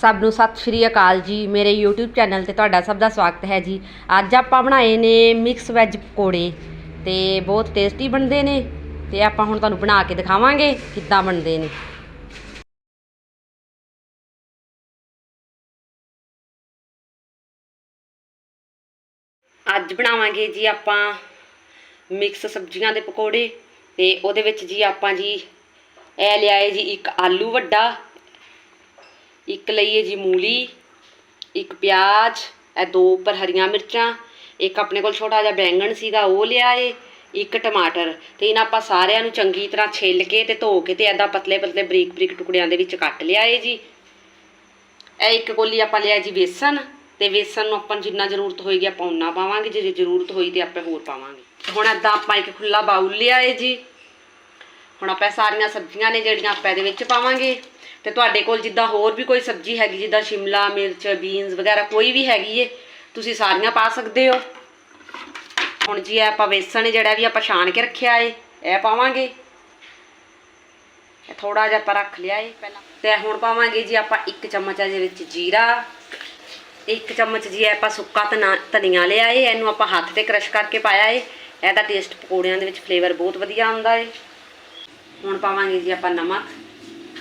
ਸਭ ਨੂੰ ਸਤਿ ਸ਼੍ਰੀ ਅਕਾਲ ਜੀ। ਮੇਰੇ YouTube ਚੈਨਲ ਤੇ ਤੁਹਾਡਾ ਸਭ ਦਾ ਸਵਾਗਤ ਹੈ ਜੀ। ਅੱਜ ਆਪਾਂ ਬਣਾਏ ਨੇ ਮਿਕਸ ਵੈਜ ਪਕੌੜੇ ਤੇ ਬਹੁਤ ਟੇਸਟੀ ਬਣਦੇ ਨੇ ਤੇ ਆਪਾਂ ਹੁਣ ਤੁਹਾਨੂੰ ਬਣਾ ਕੇ ਦਿਖਾਵਾਂਗੇ ਕਿੱਦਾਂ ਬਣਦੇ ਨੇ। ਅੱਜ ਬਣਾਵਾਂਗੇ ਜੀ ਆਪਾਂ ਮਿਕਸ ਸਬਜ਼ੀਆਂ ਦੇ ਪਕੌੜੇ ਤੇ ਉਹਦੇ ਵਿੱਚ ਜੀ ਆਪਾਂ ਜੀ, ਇਹ ਲਿਆਏ ਜੀ ਇੱਕ ਆਲੂ ਵੱਡਾ ਇੱਕ ਲਈਏ ਜੀ ਮੂਲੀ, ਇੱਕ ਪਿਆਜ਼, ਇਹ ਦੋ ਉੱਪਰ ਹਰੀਆਂ ਮਿਰਚਾਂ, ਇੱਕ ਆਪਣੇ ਕੋਲ ਛੋਟਾ ਜਿਹਾ ਬੈਂਗਣ ਸੀਗਾ, ਉਹ ਲਿਆ ਏ ਇੱਕ ਟਮਾਟਰ ਤੇ ਇਹਨਾਂ ਆਪਾਂ ਸਾਰਿਆਂ ਨੂੰ ਚੰਗੀ ਤਰ੍ਹਾਂ ਛਿੱਲ ਕੇ ਤੇ ਧੋ ਕੇ ਤੇ ਐਦਾਂ ਪਤਲੇ ਪਤਲੇ ਬਰੀਕ ਬਰੀਕ ਟੁਕੜਿਆਂ ਦੇ ਵਿੱਚ ਕੱਟ ਲਿਆ ਲਿਆਏ ਜੀ। ਇਹ ਇੱਕ ਕੋਲੀ ਆਪਾਂ ਲਿਆ ਜੀ ਵੇਸਣ ਤੇ ਵੇਸਣ ਨੂੰ ਆਪਾਂ ਨੂੰ ਜਿੰਨਾ ਜ਼ਰੂਰਤ ਹੋਏਗੀ ਆਪਾਂ ਉਨਾ ਪਾਵਾਂਗੇ, ਜੇ ਜ਼ਰੂਰਤ ਹੋਈ ਤੇ ਆਪਾਂ ਹੋਰ ਪਾਵਾਂਗੇ। ਹੁਣ ਐਦਾਂ ਆਪਾਂ ਇੱਕ ਖੁੱਲਾ ਬਾਉਲ ਲਿਆਏ ਜੀ। ਹੁਣ ਆਪਾਂ ਸਾਰੀਆਂ ਸਬਜ਼ੀਆਂ ਨੇ ਜਿਹੜੀਆਂ ਆਪਾਂ ਇਹਦੇ ਵਿੱਚ ਪਾਵਾਂਗੇ। ਤੇ ਤੁਹਾਡੇ ਕੋਲ ਜਿੱਦਾਂ ਹੋਰ ਵੀ ਕੋਈ ਸਬਜ਼ੀ ਹੈਗੀ, ਜਿੱਦਾਂ ਸ਼ਿਮਲਾ ਮਿਰਚ, ਬੀਨਸ ਵਗੈਰਾ ਕੋਈ ਵੀ ਹੈਗੀ ਏ, ਤੁਸੀਂ ਸਾਰੀਆਂ ਪਾ ਸਕਦੇ ਹੋ। ਹੁਣ ਜੀ ਆਪਾਂ ਵੇਸਣ ਜਿਹੜਾ ਵੀ ਆਪਾਂ ਛਾਣ ਕੇ ਰੱਖਿਆ ਏ, ਇਹ ਪਾਵਾਂਗੇ। ਇਹ ਥੋੜਾ ਜਿਹਾ ਆਪਾਂ ਰੱਖ ਲਿਆ ਏ ਪਹਿਲਾਂ। ਤੇ ਹੁਣ ਪਾਵਾਂਗੇ ਜੀ ਆਪਾਂ ਇੱਕ ਚਮਚ ਇਹਦੇ ਵਿੱਚ ਜੀਰਾ। ਇੱਕ ਚਮਚ ਜੀ ਆਪਾਂ ਸੁੱਕਾ ਧਨਾ, ਧਨੀਆ ਲਿਆ ਏ, ਇਹਨੂੰ ਆਪਾਂ ਹੱਥ ਤੇ ਕ੍ਰਸ਼ ਕਰਕੇ ਪਾਇਆ ਏ। ਇਹਦਾ ਟੇਸਟ ਪਕੌੜਿਆਂ ਦੇ ਵਿੱਚ ਫਲੇਵਰ ਬਹੁਤ ਵਧੀਆ ਆਉਂਦਾ ਏ। ਹੁਣ ਪਾਵਾਂਗੇ ਜੀ ਆਪਾਂ ਨਮਕ।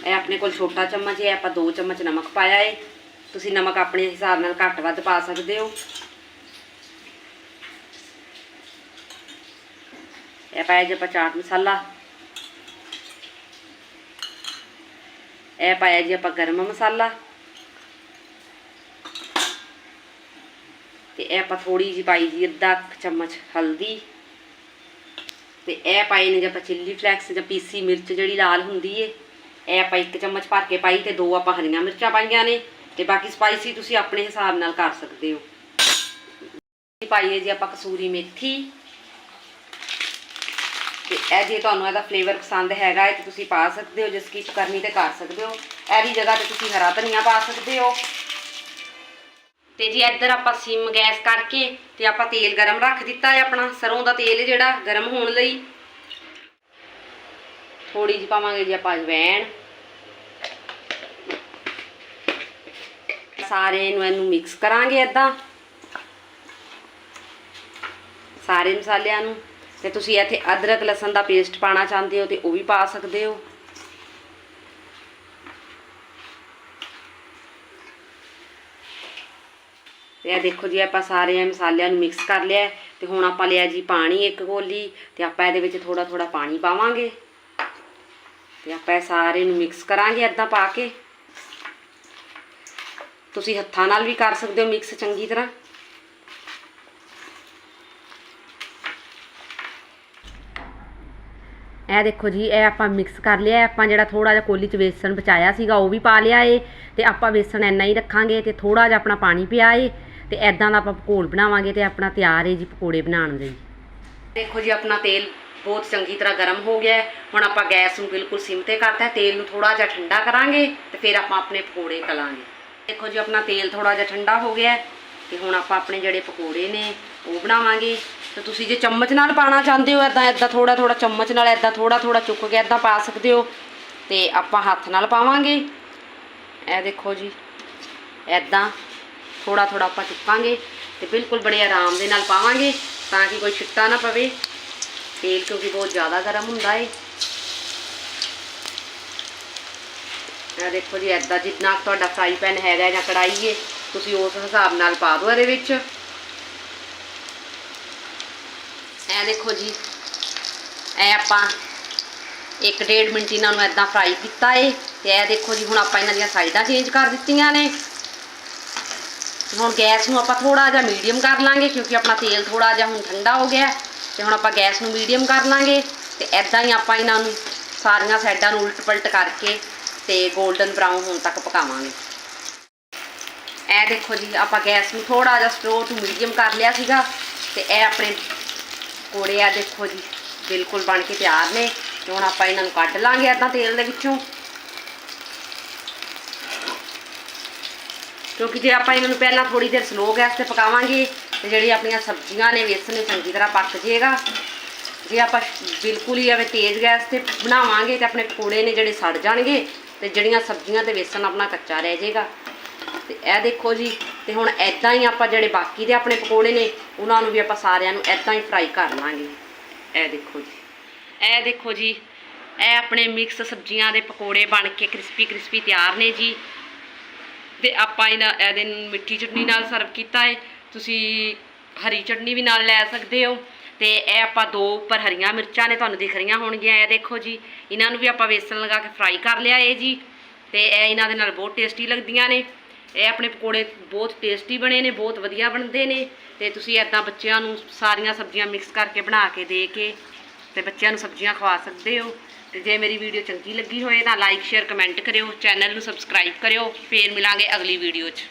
ਇਹ ਆਪਣੇ ਕੋਲ ਛੋਟਾ ਚਮਚ ਹੈ, ਆਪਾਂ 2 ਚਮਚ ਨਮਕ ਪਾਇਆ ਹੈ ਤੁਸੀਂ ਨਮਕ ਆਪਣੇ ਹਿਸਾਬ ਨਾਲ ਘੱਟ ਵੱਧ ਪਾ ਸਕਦੇ ਹੋ। ਇਹ ਪਾਇਆ ਜੀ ਆਪਾਂ ਚਾਟ ਮਸਾਲਾ। ਇਹ ਪਾਇਆ ਜੀ ਆਪਾਂ ਗਰਮ ਮਸਾਲਾ। ਤੇ ਇਹ ਆਪਾਂ ਥੋੜੀ ਜੀ ਪਾਈ ਜੀ ਅੱਧਾ ਚਮਚ ਹਲਦੀ। ਤੇ ਇਹ ਪਾਏ ਨੇ ਜੇ ਆਪਾਂ ਚਿੱਲੀ ਫਲੈਕਸ ਜਾਂ ਪੀਸੀ ਮਿਰਚ ਜਿਹੜੀ ਲਾਲ ਹੁੰਦੀ ਏ, ਇਹ ਆਪਾਂ ਇੱਕ ਚਮਚ ਭਰ ਕੇ ਪਾਈ ਤੇ ਦੋ ਆਪਾਂ ਹਰੀਆਂ ਮਿਰਚਾਂ ਪਾਈਆਂ ਨੇ ਤੇ ਬਾਕੀ ਸਪਾਈਸੀ ਤੁਸੀਂ ਆਪਣੇ ਹਿਸਾਬ ਨਾਲ ਕਰ ਸਕਦੇ ਹੋ। ਪਾਈਏ ਜੀ ਆਪਾਂ ਕਸੂਰੀ ਮੇਥੀ। ਤੇ ਇਹ ਜੇ ਤੁਹਾਨੂੰ ਇਹਦਾ ਫਲੇਵਰ ਪਸੰਦ ਹੈਗਾ ਹੈ ਤੇ ਤੁਸੀਂ ਪਾ ਸਕਦੇ ਹੋ, ਜੇ ਸਕਿਪ ਕਰਨੀ ਤੇ ਕਰ ਸਕਦੇ ਹੋ। ਇਹਦੀ ਜਗ੍ਹਾ ਤੇ ਤੁਸੀਂ ਹਰਾ ਧਨੀਆ ਪਾ ਸਕਦੇ ਹੋ। ਤੇ ਜੀ ਇੱਧਰ ਆਪਾਂ ਸਿਮ ਗੈਸ ਕਰਕੇ ਤੇ ਆਪਾਂ ਤੇਲ ਗਰਮ ਰੱਖ ਦਿੱਤਾ ਹੈ ਆਪਣਾ, ਸਰੋਂ ਦਾ ਤੇਲ ਜਿਹੜਾ ਗਰਮ ਹੋਣ ਲਈ। ਥੋੜੀ ਜਿਹੀ ਪਾਵਾਂਗੇ ਜੀ ਆਪਾਂ ਅਜਵੈਣ। ਸਾਰੇ ਨੂੰ ਇਹਨੂੰ ਮਿਕਸ ਕਰਾਂਗੇ ਇਦਾਂ ਸਾਰੇ ਮਸਾਲਿਆਂ ਨੂੰ। ਤੇ ਤੁਸੀਂ ਇੱਥੇ ਅਦਰਕ, ਲਸਣ ਦਾ ਪੇਸਟ ਪਾਣਾ ਚਾਹੁੰਦੇ ਹੋ ਤੇ ਉਹ ਵੀ ਪਾ ਸਕਦੇ ਹੋ। ਤੇ ਇਹ ਦੇਖੋ ਜੀ, ਆਪਾਂ ਸਾਰੇ ਮਸਾਲਿਆਂ ਨੂੰ ਮਿਕਸ ਕਰ ਲਿਆ ਹੈ ਤੇ ਹੁਣ ਆਪਾਂ ਲਿਆ ਜੀ ਪਾਣੀ ਇੱਕ ਕੋਲੀ ਤੇ ਆਪਾਂ ਇਹਦੇ ਵਿੱਚ ਥੋੜਾ ਥੋੜਾ ਪਾਣੀ ਪਾਵਾਂਗੇ। ਤੇ ਆਪਾਂ ਇਹ ਸਾਰੇ ਨੂੰ ਮਿਕਸ ਕਰਾਂਗੇ ਇਦਾਂ ਪਾ ਕੇ। ਤੁਸੀਂ ਹੱਥਾਂ ਨਾਲ ਵੀ ਕਰ ਸਕਦੇ ਹੋ ਮਿਕਸ ਚੰਗੀ ਤਰ੍ਹਾਂ। ਇਹ ਦੇਖੋ ਜੀ, ਇਹ ਆਪਾਂ ਮਿਕਸ ਕਰ ਲਿਆ ਆਪਾਂ ਜਿਹੜਾ ਥੋੜਾ ਜਿਹਾ ਕੋਲੀ ਚ ਵੇਸਣ ਬਚਾਇਆ ਸੀਗਾ, ਉਹ ਵੀ ਪਾ ਲਿਆ ਏ। ਤੇ ਆਪਾਂ ਵੇਸਣ ਇੰਨਾ ਹੀ ਰੱਖਾਂਗੇ ਤੇ ਥੋੜਾ ਜਿਹਾ ਆਪਣਾ ਪਾਣੀ ਪਿਆ ਏ। ਤੇ ਐਦਾਂ ਦਾ ਆਪਾਂ ਪਕੌੜ ਬਣਾਵਾਂਗੇ ਤੇ ਆਪਣਾ ਤਿਆਰ ਹੈ ਜੀ ਪਕੌੜੇ ਬਣਾਉਣ ਲਈ ਦੇਖੋ ਜੀ, ਆਪਣਾ ਤੇਲ ਬਹੁਤ ਚੰਗੀ ਤਰ੍ਹਾਂ ਗਰਮ ਹੋ ਗਿਆ ਹੁਣ ਆਪਾਂ ਗੈਸ ਨੂੰ ਬਿਲਕੁਲ ਸਿਮ ਤੇ ਕਰਤਾ ਤੇਲ ਨੂੰ ਥੋੜਾ ਜਿਹਾ ਠੰਡਾ ਕਰਾਂਗੇ ਤੇ ਫਿਰ ਆਪਾਂ ਆਪਣੇ ਪਕੌੜੇ ਤਲਾਂਗੇ ਦੇਖੋ ਜੀ, ਆਪਣਾ ਤੇਲ ਥੋੜਾ ਜਿਹਾ ਠੰਡਾ ਹੋ ਗਿਆ ਹੈ ਤੇ ਹੁਣ ਆਪਾਂ ਆਪਣੇ ਜਿਹੜੇ ਪਕੌੜੇ ਨੇ ਉਹ ਬਣਾਵਾਂਗੇ। ਤੇ ਤੁਸੀਂ ਜੇ ਚਮਚ ਨਾਲ ਪਾਣਾ ਚਾਹੁੰਦੇ ਹੋ ਐਦਾਂ ਐਦਾਂ ਥੋੜਾ ਥੋੜਾ ਚਮਚ ਨਾਲ ਐਦਾਂ ਥੋੜਾ ਥੋੜਾ ਚੁੱਕ ਕੇ ਐਦਾਂ ਪਾ ਸਕਦੇ ਹੋ। ਤੇ ਆਪਾਂ ਹੱਥ ਨਾਲ ਪਾਵਾਂਗੇ। ਇਹ ਦੇਖੋ ਜੀ ਐਦਾਂ ਥੋੜਾ ਥੋੜਾ ਆਪਾਂ ਚੁੱਕਾਂਗੇ ਤੇ ਬਿਲਕੁਲ ਬੜੇ ਆਰਾਮ ਦੇ ਨਾਲ ਪਾਵਾਂਗੇ ਤਾਂ ਕਿ ਕੋਈ ਛਿੱਟਾ ਨਾ ਪਵੇ। ਤੇਲ ਕਿਉਂਕਿ ਬਹੁਤ ਜ਼ਿਆਦਾ ਗਰਮ ਹੁੰਦਾ ਏ। ਇਹ ਦੇਖੋ ਜੀ ਐਦਾਂ ਜਿੰਨਾ ਤੁਹਾਡਾ ਫਰਾਈ ਪੈਨ ਹੈਗਾ ਜਾਂ ਕੜਾਈ ਏ, ਤੁਸੀਂ ਉਸ ਹਿਸਾਬ ਨਾਲ ਪਾ ਦਿਓ ਇਹਦੇ ਵਿੱਚ। ਇਹ ਦੇਖੋ ਜੀ, ਇਹ ਆਪਾਂ 1.5 ਮਿੰਟ ਇਹਨਾਂ ਨੂੰ ਐਦਾਂ ਫਰਾਈ ਕੀਤਾ ਏ ਤੇ ਇਹ ਦੇਖੋ ਜੀ, ਹੁਣ ਆਪਾਂ ਇਹਨਾਂ ਦੀਆਂ ਸਾਈਡਾਂ ਚੇਂਜ ਕਰ ਦਿੱਤੀਆਂ ਨੇ। ਤੇ ਹੁਣ ਗੈਸ ਨੂੰ ਆਪਾਂ ਥੋੜਾ ਜਿਹਾ ਮੀਡੀਅਮ ਕਰ ਲਾਂਗੇ ਕਿਉਂਕਿ ਆਪਣਾ ਤੇਲ ਥੋੜਾ ਜਿਹਾ ਹੁਣ ਠੰਡਾ ਹੋ ਗਿਆ ਹੈ ਤੇ ਹੁਣ ਆਪਾਂ ਗੈਸ ਨੂੰ ਮੀਡੀਅਮ ਕਰ ਲਾਂਗੇ ਤੇ ਐਦਾਂ ਹੀ ਆਪਾਂ ਇਹਨਾਂ ਨੂੰ ਸਾਰੀਆਂ ਸਾਈਡਾਂ ਨੂੰ ਉਲਟ ਪਲਟ ਕਰਕੇ ਤੇ 골ਡਨ ਬਰਾਊਨ ਹੋਣ ਤੱਕ ਪਕਾਵਾਂਗੇ ਇਹ ਦੇਖੋ ਜੀ ਆਪਾਂ ਗੈਸ ਨੂੰ ਥੋੜਾ ਜਿਹਾ ਸਲੋ ਟੂ ਮੀਡੀਅਮ ਕਰ ਲਿਆ ਸੀਗਾ ਤੇ ਇਹ ਆਪਣੇ ਕੋੜੇ ਆ ਦੇਖੋ ਜੀ ਬਿਲਕੁਲ ਬਣ ਕੇ ਤਿਆਰ ਨੇ ਤੇ ਹੁਣ ਆਪਾਂ ਇਹਨਾਂ ਨੂੰ ਕੱਢ ਲਾਂਗੇ ਐਦਾਂ ਤੇਲ ਦੇ ਵਿੱਚੋਂ ਕਿਉਂਕਿ ਜੇ ਆਪਾਂ ਇਹਨਾਂ ਨੂੰ ਪਹਿਲਾਂ ਥੋੜੀ ਦੇਰ ਸਲੋ ਗੈਸ ਤੇ ਪਕਾਵਾਂਗੇ, ਤੇ ਜਿਹੜੀ ਆਪਣੀਆਂ ਸਬਜ਼ੀਆਂ ਨੇ ਵੇਸਣ ਨੂੰ ਚੰਗੀ ਤਰ੍ਹਾਂ ਪੱਕ ਜਾਏਗਾ। ਜੇ ਆਪਾਂ ਬਿਲਕੁਲ ਹੀ ਐਵੇਂ ਤੇਜ਼ ਗੈਸ ਤੇ ਬਣਾਵਾਂਗੇ ਤੇ ਆਪਣੇ ਪਕੌੜੇ ਨੇ ਜਿਹੜੇ ਸੜ ਜਾਣਗੇ, ਤੇ ਜਿਹੜੀਆਂ ਸਬਜ਼ੀਆਂ ਤੇ ਵੇਸਣ ਆਪਣਾ ਕੱਚਾ ਰਹਿ ਜਾਏਗਾ। ਤੇ ਇਹ ਦੇਖੋ ਜੀ, ਤੇ ਹੁਣ ਐਦਾਂ ਹੀ ਆਪਾਂ ਜਿਹੜੇ ਬਾਕੀ ਦੇ ਆਪਣੇ ਪਕੌੜੇ ਨੇ, ਉਹਨਾਂ ਨੂੰ ਵੀ ਆਪਾਂ ਸਾਰਿਆਂ ਨੂੰ ਐਦਾਂ ਹੀ ਫਰਾਈ ਕਰ ਲਾਂਗੇ। ਇਹ ਦੇਖੋ ਜੀ। ਇਹ ਦੇਖੋ ਜੀ, ਇਹ ਆਪਣੇ ਮਿਕਸ ਸਬਜ਼ੀਆਂ ਦੇ ਪਕੌੜੇ ਬਣ ਕੇ ਕ੍ਰਿਸਪੀ ਕ੍ਰਿਸਪੀ ਤਿਆਰ ਨੇ ਜੀ। ਤੇ ਆਪਾਂ ਇਹਨਾਂ ਇਹਦੇ ਨੂੰ ਮਿੱਠੀ ਚਟਨੀ ਨਾਲ ਸਰਵ ਕੀਤਾ ਹੈ ਤੁਸੀਂ ਹਰੀ ਚਟਨੀ ਵੀ ਨਾਲ ਲੈ ਸਕਦੇ ਹੋ। ਤੇ ਇਹ ਆਪਾਂ ਦੋ ਉੱਪਰ ਹਰੀਆਂ ਮਿਰਚਾਂ ਨੇ, ਤੁਹਾਨੂੰ ਦਿਖ ਰਹੀਆਂ ਹੋਣਗੀਆਂ। ਇਹ ਦੇਖੋ ਜੀ, ਇਹਨਾਂ ਨੂੰ ਵੀ ਆਪਾਂ ਵੇਸਣ ਲਗਾ ਕੇ ਫਰਾਈ ਕਰ ਲਿਆ ਇਹ ਜੀ। ਤੇ ਇਹ ਇਹਨਾਂ ਦੇ ਨਾਲ ਬਹੁਤ ਟੇਸਟੀ ਲੱਗਦੀਆਂ ਨੇ। ਇਹ ਆਪਣੇ ਪਕੌੜੇ ਬਹੁਤ ਟੇਸਟੀ ਬਣੇ ਨੇ, ਬਹੁਤ ਵਧੀਆ ਬਣਦੇ ਨੇ। ਤੇ ਤੁਸੀਂ ਐਦਾਂ ਬੱਚਿਆਂ ਨੂੰ ਸਾਰੀਆਂ ਸਬਜ਼ੀਆਂ ਮਿਕਸ ਕਰਕੇ ਬਣਾ ਕੇ ਦੇ ਕੇ ਤੇ ਬੱਚਿਆਂ ਨੂੰ ਸਬਜ਼ੀਆਂ ਖਵਾ ਸਕਦੇ ਹੋ। ਤੇ ਜੇ ਮੇਰੀ ਵੀਡੀਓ ਚੰਗੀ ਲੱਗੀ ਹੋਏ ਤਾਂ ਲਾਈਕ ਸ਼ੇਅਰ ਕਮੈਂਟ ਕਰਿਓ। ਚੈਨਲ ਨੂੰ ਸਬਸਕ੍ਰਾਈਬ ਕਰਿਓ। ਫੇਰ ਮਿਲਾਂਗੇ ਅਗਲੀ ਵੀਡੀਓ 'ਚ।